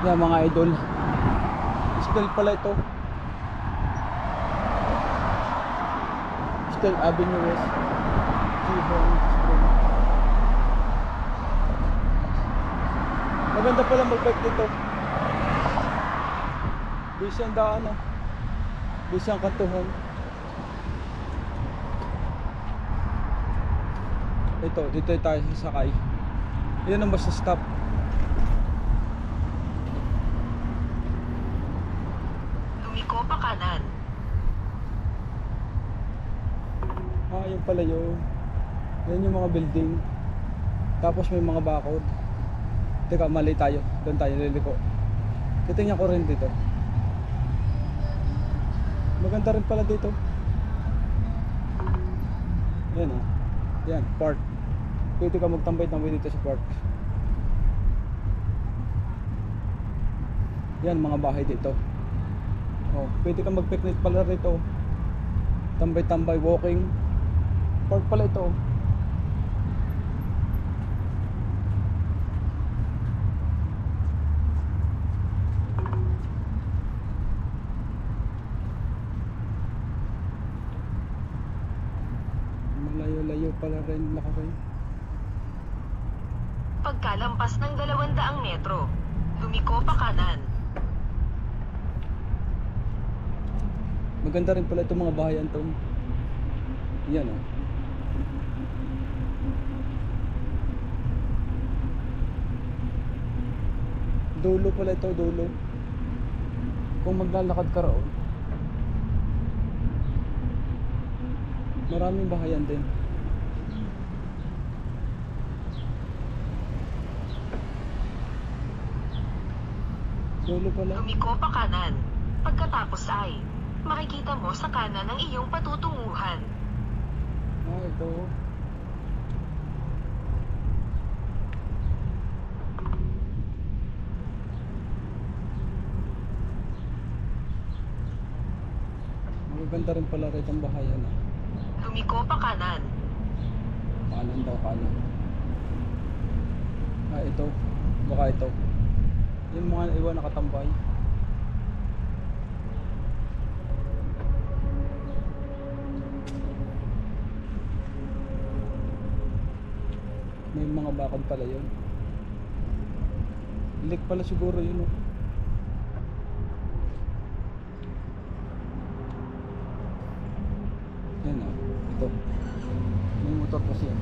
Yan mga idol. Still pala ito. Still Avenue West. Gihon. Still. Maganda pala mag-bike dito. Busy ang daan ah. Busy ang kantuhan. Ito, dito tayo sasakay. Yan ang basta stop. Lumiko pa kanan. Yun pala yun. Yan yung mga building. Tapos may mga bakod. Teka, mali tayo. Doon tayo liliko. Titingnan ko rin dito. Maganda rin pala dito. Yan ah. Yan, park. Pwede ka magtambay-tambay dito sa park. Yan, mga bahay dito. Oh, pwede ka mag-picnic pala rito. Tambay-tambay, walking. Park pala ito. Malayo-layo pala rin nakakay. Pagkalampas ng 200 metro. Lumiko pa kanan. Maganda rin pala itong mga bahayan to. Yan oh. Dulo pala ito, dulo. Kung maglalakad ka roon. Maraming bahayan din. Dulo pala. Lumiko pa kanan. Pagkatapos ay, makikita mo sa kanan ang iyong patutunguhan. Ah, ito. Maganda rin pala rito ang bahayan ah. Lumiko pa kanan. Kanan daw, kanan. Ah, ito. Baka ito. Yung mga iwan nakatambay. May mga bakod pala yun. Lik pala siguro yun oh. Yan oh. Ito. May motor kasi yan.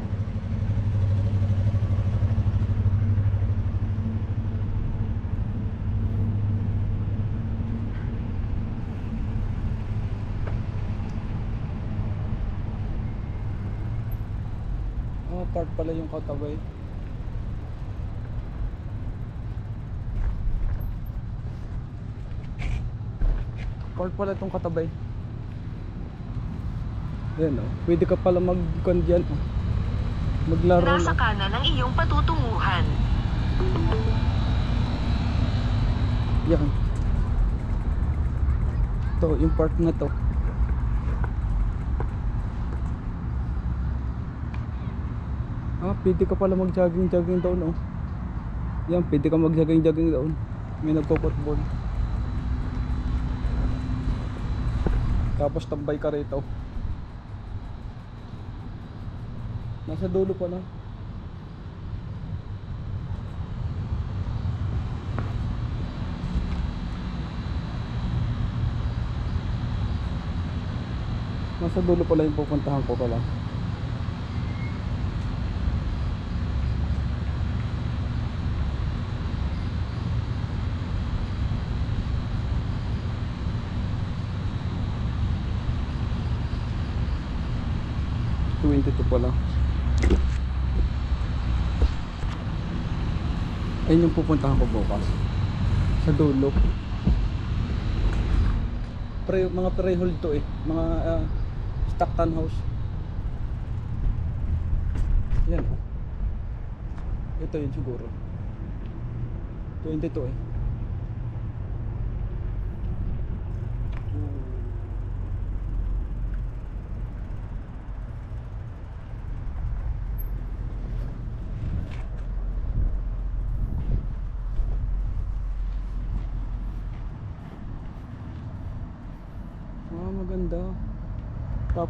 Ah, part pala yung katabay. Part pala itong katabay. Yan oh. Pwede ka pala mag dyan oh. Maglaro Nasa na. kanan ang iyong patutunguhan. Yan. Ito, yung part na to. Ah, pwede ka pala mag-jogging-jogging doon, oh. Yan, pwede ka mag-jogging-jogging doon. May nagpo-football. Tapos tambay ka rito. Nasa dulo pa na. Nasa dulo pala yung pupuntahan ko pala. Twenty-two pala. Ayun yung pupuntahan ko bukas. Sa dulo. Pre, mga pre-hold to eh. Mga ah, Stockton House. Yan oh. Ito yun siguro. 22 eh.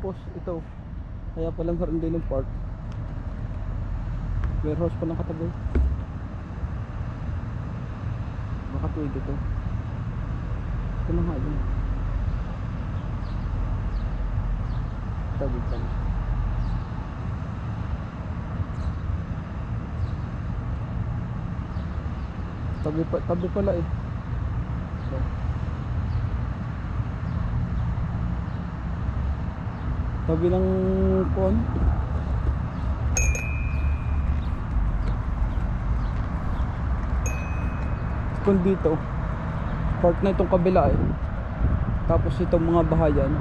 Tapos ito, kaya pala meron din ng park. Warehouse pa ng katabi. Baka pwede to. Ito na nga yun. Tabi. Tabi, pa, tabi pala eh. Tabi ng kon. Kon dito. Park na itong kabila eh. Tapos itong mga bahayan.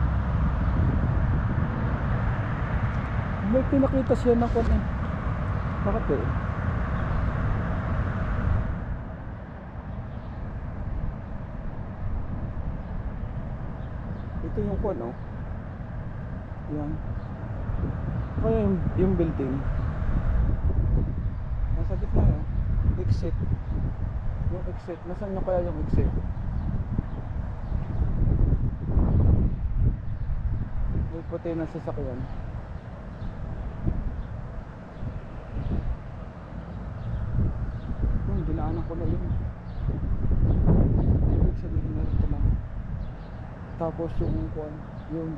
May pinakita siya na kon eh. Bakit eh? Ito yung kon oh. Yan. Kaya yung, yung building. Nasa gitna yun. Exit. Yung exit. Nasaan na kaya yung exit? May puti na sasakyan. Yung dinaanan ko na yun. Ibig sabihin na ito lang. Tapos yung kuan, yung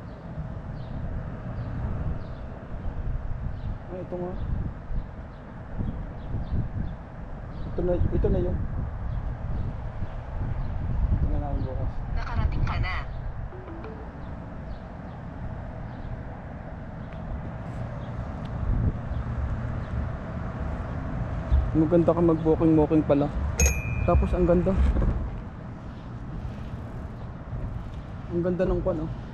ito nga. Ito na, ito na yung. Tingnan natin bukas. Nakarating ka na. Maganda ka mag-walking-walking pala. Tapos ang ganda. Ang ganda ng kwan, oh.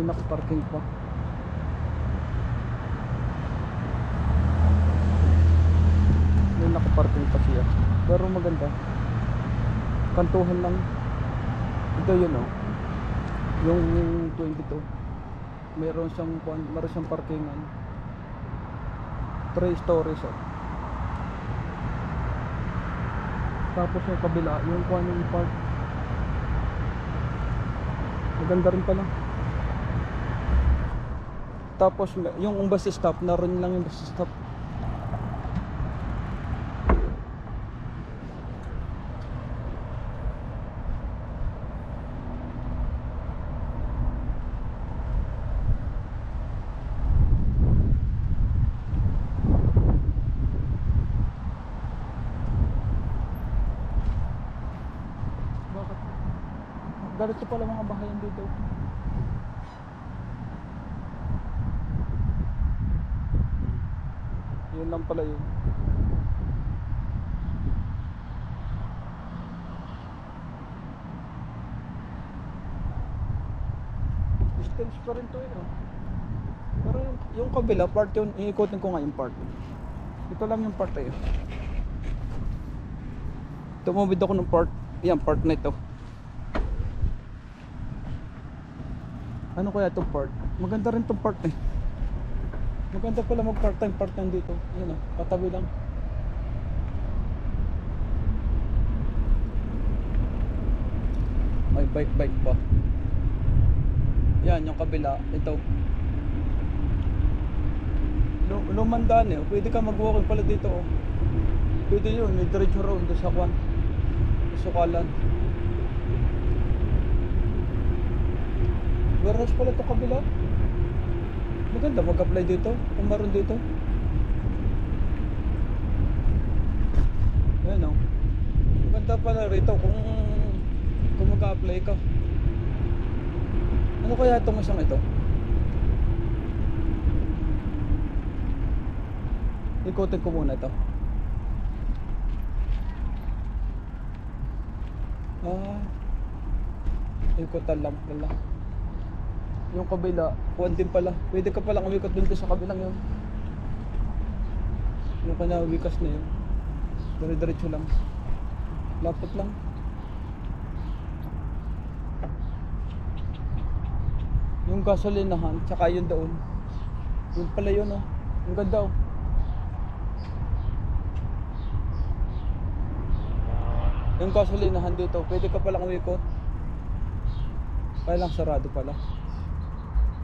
May nakaparking pa. May nakaparking pa siya. Pero maganda. Kantuhan lang. Ito yun, oh yung 22 meron siyang meron siyang parkingan 3 stories oh. tapos yung kabila yung kwan yung park maganda rin pala tapos yung bus stop naroon lang yung bus stop Bakit? Ganito pala mga bahayan dito. Yun lang pala yun. Distance pa rin to eh. oh. Pero yung, yung kabila, part yun, iikotin ko nga yung part. Ito lang yung part eh. Tumubid ako ng part. Yan, part na ito. Ano kaya itong part? Maganda rin itong part eh. Maganda pala mag part time part time dito. Yan oh, katabi lang. May bike bike pa. Yan yung kabila. Ito. Lu- Lumandaan eh. Pwede ka mag-walking pala dito oh. Pwede yun. May diretso doon sa kwan. Sukalan. Warehouse pala ito kabila. Maganda mag-apply dito. Kung meron dito. Ayan o. Maganda pala rito kung kung mag-apply ka. Ano kaya itong isang ito? Ikutin ko muna ito. Ah. Ikutan lang pala. Yung kabila, kuwan din pala. Pwede ka palang umikot dun sa kabilang yun. Yung kanya wikas na yun. Dire-diretso lang. Lapot lang. Yung gasolinahan, tsaka yun doon. Yun pala yun oh. Ang ganda oh. Yung gasolinahan dito, pwede ka palang umikot. Kaya lang sarado pala.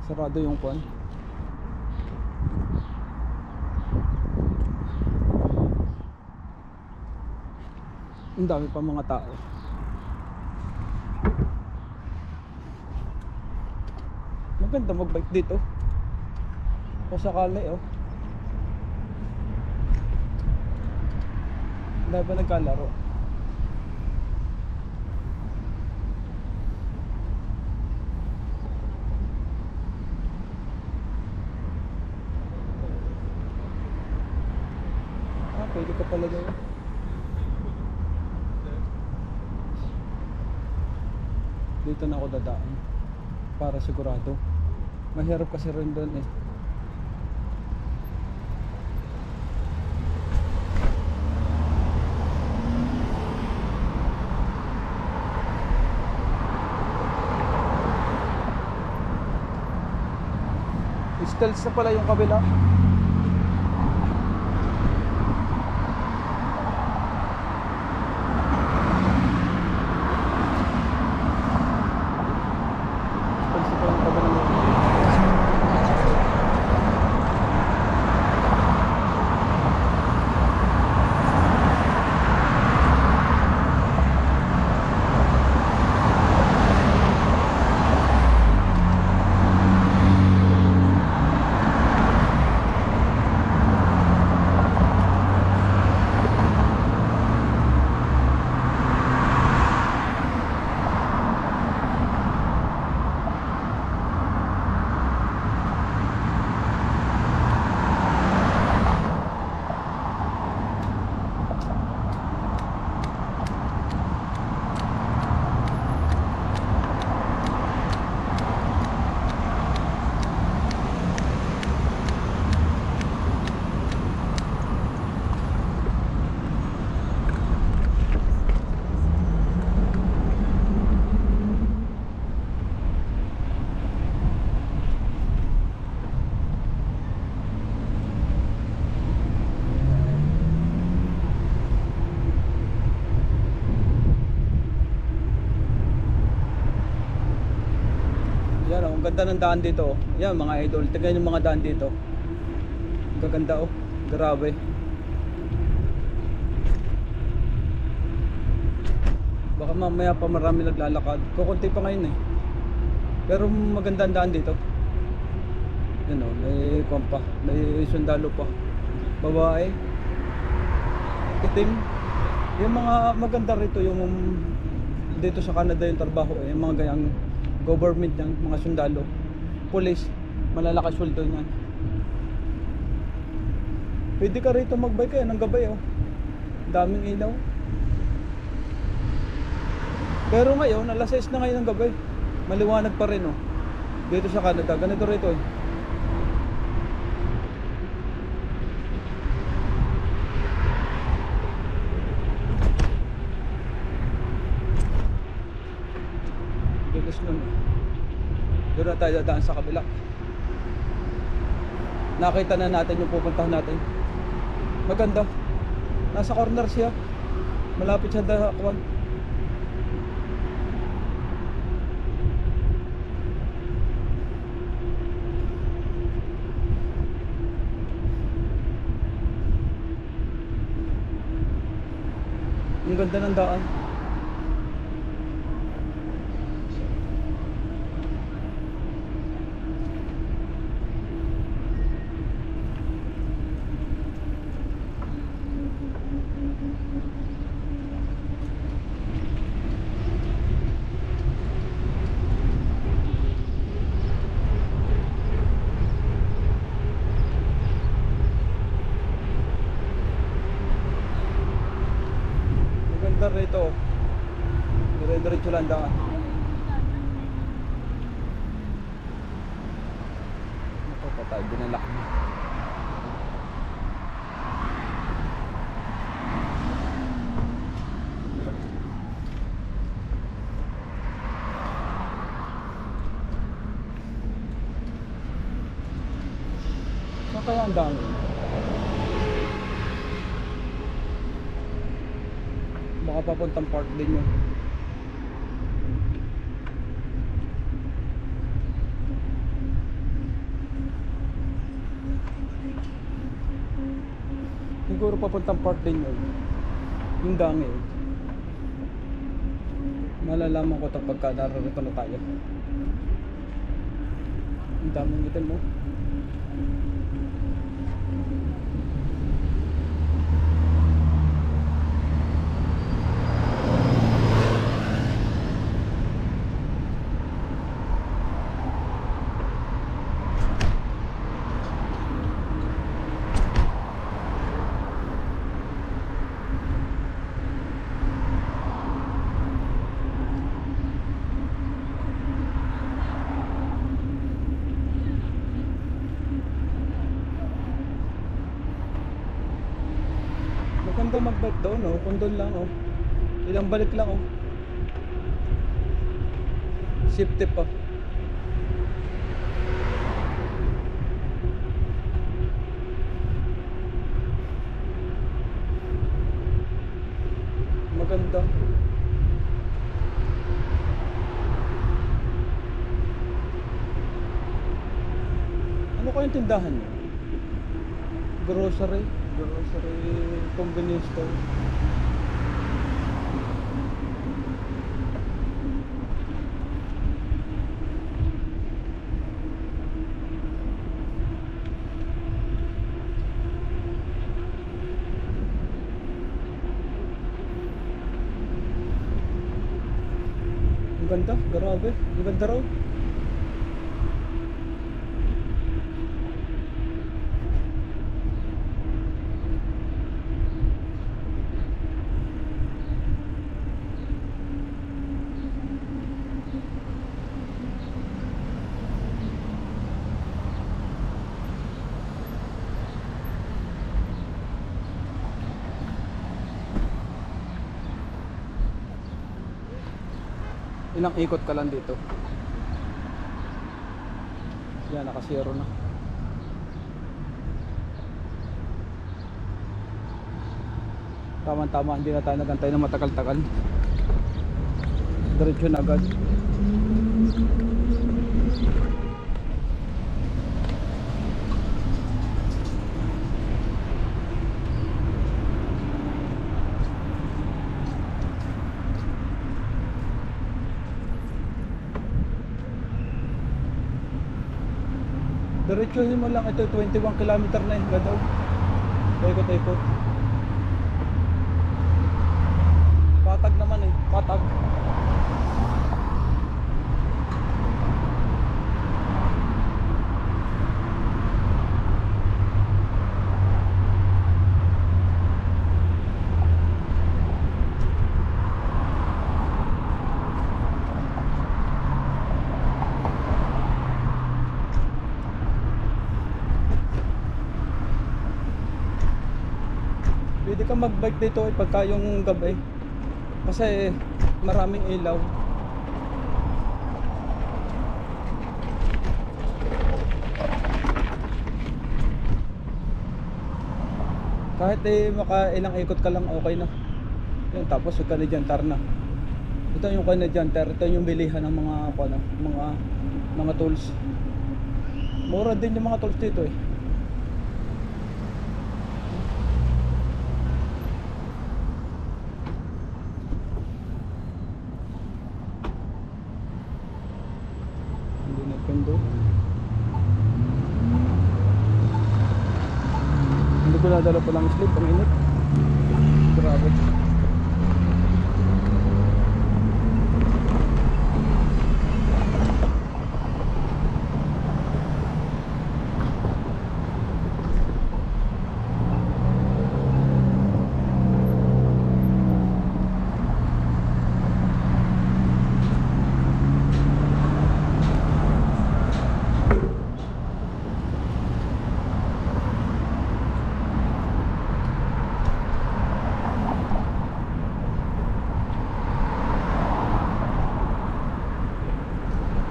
Sarado yung kwan. Ang dami pa mga tao. Maganda magbike dito. O sakali oh. Dahil ba nagkalaro? Ah, pwede ka pala daw. Dito na ako dadaan. Para sigurado. Mahirap kasi rin doon eh. Stealth na pala yung kabila. Stealth na pala yung kabila. Yan oh, ang ganda ng daan dito. oh. Yan mga idol, tignan yung mga daan dito. Gaganda oh. Grabe. Baka mamaya pa marami naglalakad. Kukunti pa ngayon eh. Pero maganda ang daan dito. Yan oh, may kwan pa. May sundalo pa. Babae. Itim. Yung mga maganda rito yung dito sa Canada yung trabaho eh, yung mga ganyang government yan, mga sundalo, police, malalakas sweldo niyan. Pwede ka rito magbike eh, ng gabay oh. Daming ilaw. Pero ngayon, alas 6 na ngayon ng gabi. Maliwanag pa rin oh. Dito sa Canada, ganito rito eh. Bilis nun eh. Doon na tayo dadaan sa kabila. Nakita na natin yung pupuntahan natin. Maganda. Nasa corner siya. Malapit siya sa kwan. Ang ganda ng daan. Maganda rito. Dire-diretso lang daan. Ako pa tayo, binalak na. Saan kaya ang dami? Baka papuntang park din yun. Papuntang park din yun. Yung dangin. Malalaman ko ito pagka nararito na tayo. Ang daming item mo. Maganda mag-bike daw, no? Kung doon lang, oh. Ilang balik lang, oh. Safety pa. Maganda. Ano kayong tindahan niyo? Grocery? Grocery convenience store. Ang ganda, grabe. Ang ganda raw. Ilang ikot ka lang dito? Yan, naka-zero na. Tama-tama, hindi na tayo nagantay na matagal-tagal. Diretso na agad. Diretsuhin mo lang ito, 21 kilometer na yun, gadaw. Paikot-ikot. Patag naman eh, patag. Pwede mag-bike dito eh, pagka yung gabi. Kasi maraming ilaw. Kahit eh maka ilang ikot ka lang okay na. Yun, tapos yung Canadian na. Ito yung Canadian Tar, ito yung bilihan ng mga ano, mga mga tools. Mura din yung mga tools dito eh. Hindi na pendo. Hindi ko nadala pa lang sleep, ang init. Grabe.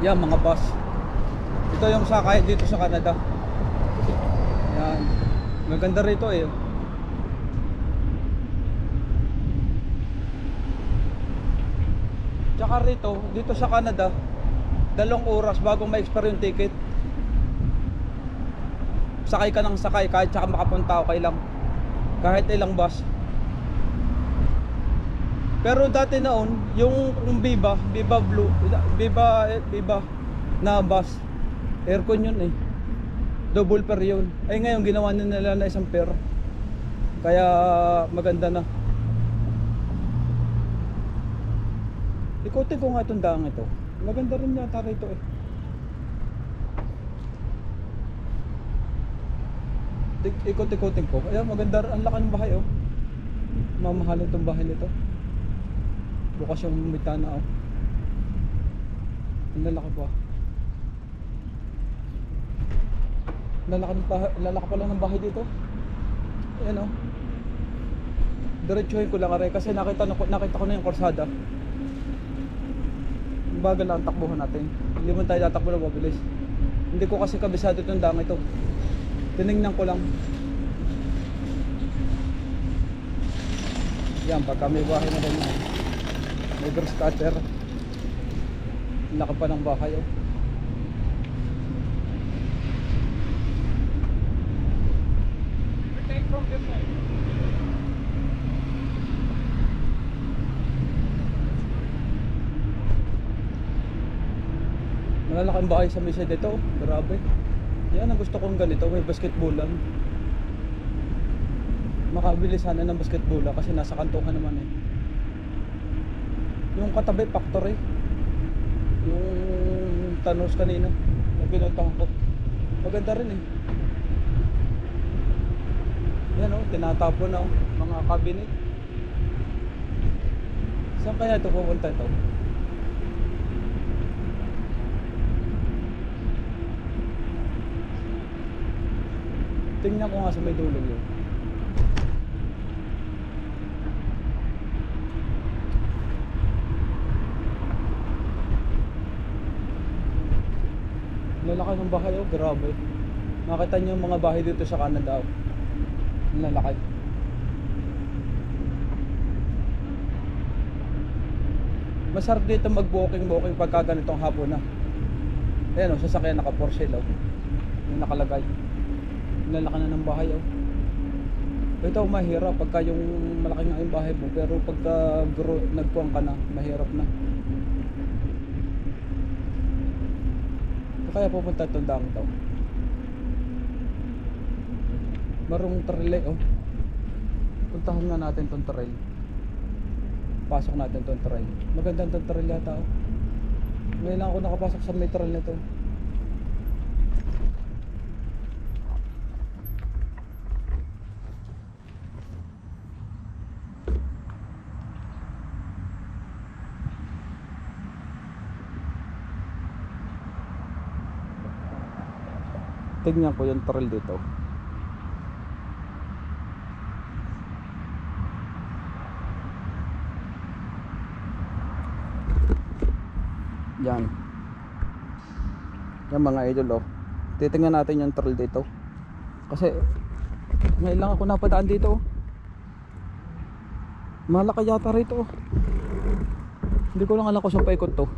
Yan, mga bus. Ito yung sakay dito sa Canada. Yan. Maganda rito eh. Tsaka rito, dito sa Canada, dalawang oras bago ma-expire yung ticket. Sakay ka ng sakay, kahit saka makapunta okay lang. Kahit ilang bus. Pero dati noon, yung, yung Viva, Viva Blue, Viva, Viva na bus, aircon yun eh. Double pair yun. Ay ngayon, ginawa na nila na isang pair. Kaya maganda na. Ikutin ko nga itong daang ito. Maganda rin yata rito eh. Tik- Ikot-ikotin ko. Ayan, maganda. Ang laki ng bahay oh. Mamahalin itong bahay nito. Bukas yung mitana oh. Ang lalaki pa. Lalaki, ng bahay, lalaki pa lang ng bahay dito. Ayan oh. Diretsuhin ko lang are kasi nakita, na- nakita ko na yung korsada. Bagal lang ang takbuhan natin. Hindi mo tayo tatakbo na mabilis. Hindi ko kasi kabisado itong dang ito. Tinignan ko lang. Yan, pagka may bahay na ganyan. May grass cutter. Pa ng bahay oh. Malalaking bahay sa mesa dito. oh. Grabe. Yan ang gusto kong ganito. May basketballan. Makabili sana ng basketball kasi nasa kantuhan naman eh. Yung katabi factory. Yung tanos kanina. Na pinuntahan ko. Maganda rin eh. Yan oh, tinatapon na oh. Mga cabinet. Saan kaya ito pupunta ito? Tingnan ko nga sa may dulo yun. Lalaki ng bahay oh, grabe. Nakita niyo yung mga bahay dito sa Canada oh. Ang lalaki. Masarap dito mag-walking-walking pagka ganitong hapon na. Ayan oh, sasakyan naka for sale oh. Yung nakalagay. Ang lalaki na ng bahay oh. Ito mahirap pagka yung malaki nga yung bahay mo pero pagka nagkuhan ka na, mahirap na. Kaya pupunta itong dam daw. Marong trail eh, oh. Puntahan nga natin itong trail. Pasok natin itong trail. Maganda itong trail yata oh. Ngayon lang ako nakapasok sa may trail nito. Tignan ko yung trail dito. Yan. Yan mga idol oh. Titingnan natin yung trail dito. Kasi ngayon lang ako napadaan dito. oh. Malaki yata rito. oh. Hindi ko lang alam kung saan paikot to.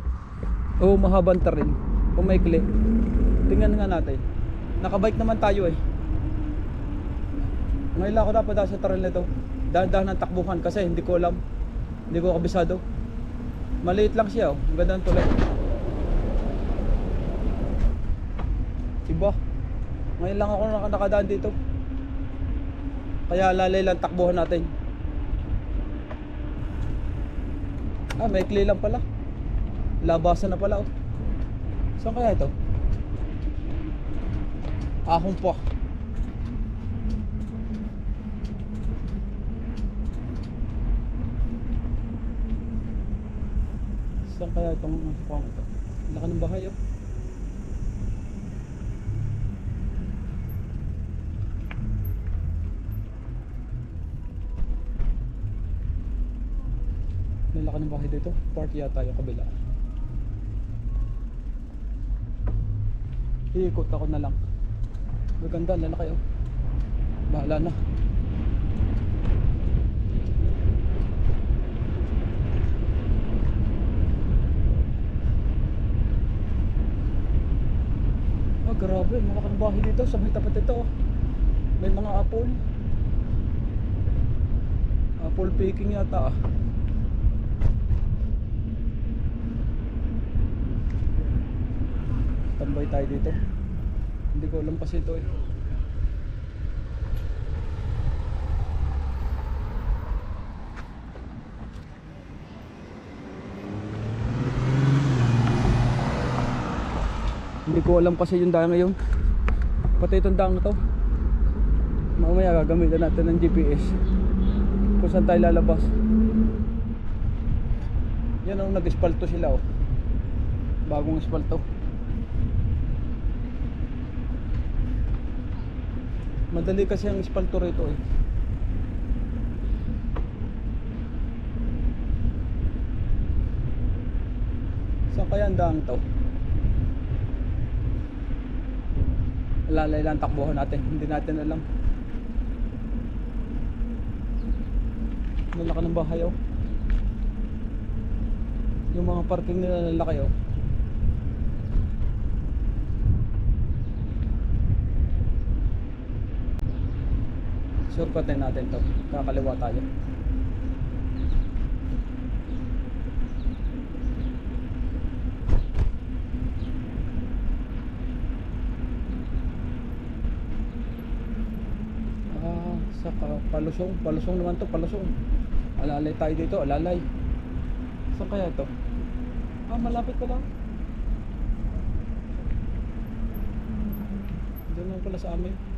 Oo, mahabang trail. Pumaikli. Tingnan nga natin. Nakabike naman tayo eh. Ngayon lang ako napadaan sa trail nito. Dahan-dahan ng takbuhan kasi hindi ko alam. Hindi ko kabisado. Maliit lang siya oh. Ang ganda ng tulay. Iba. Ngayon lang ako naka- nakadaan dito. Kaya lalay lang takbuhan natin. Ah, may kli lang pala. Labasan na pala oh. Saan kaya ito? Ahong po. Saan kaya itong kuwang ito? Laki ng bahay oh. Laki ng bahay dito. Park yata yung kabila. Iikot ako na lang maganda lalaki oh. Bahala na. Oh grabe mga kabahin nito. Sa may tapat ito oh. may mga apple. Apple picking yata ah. Tambay tayo dito. Hindi ko alam kasi ito eh. Hindi ko alam kasi yung daan ngayon. Pati itong daan to. Mamaya gagamitan natin ng GPS. Kung saan tayo lalabas. Yan oh, nag-espalto sila oh. Bagong espalto. Madali kasi ang espalto rito eh. Saan kaya ang daan to? Lalay lang takbuhan natin. Hindi natin alam. Malaki ng bahay oh. Yung mga parking nila lalaki oh. Shortcutin natin to. Kakaliwa tayo. Ah, sa palusong. Palusong naman to, palusong. Alalay tayo dito, alalay. Saan kaya to? Ah, malapit pa lang. Diyan lang pala sa amin.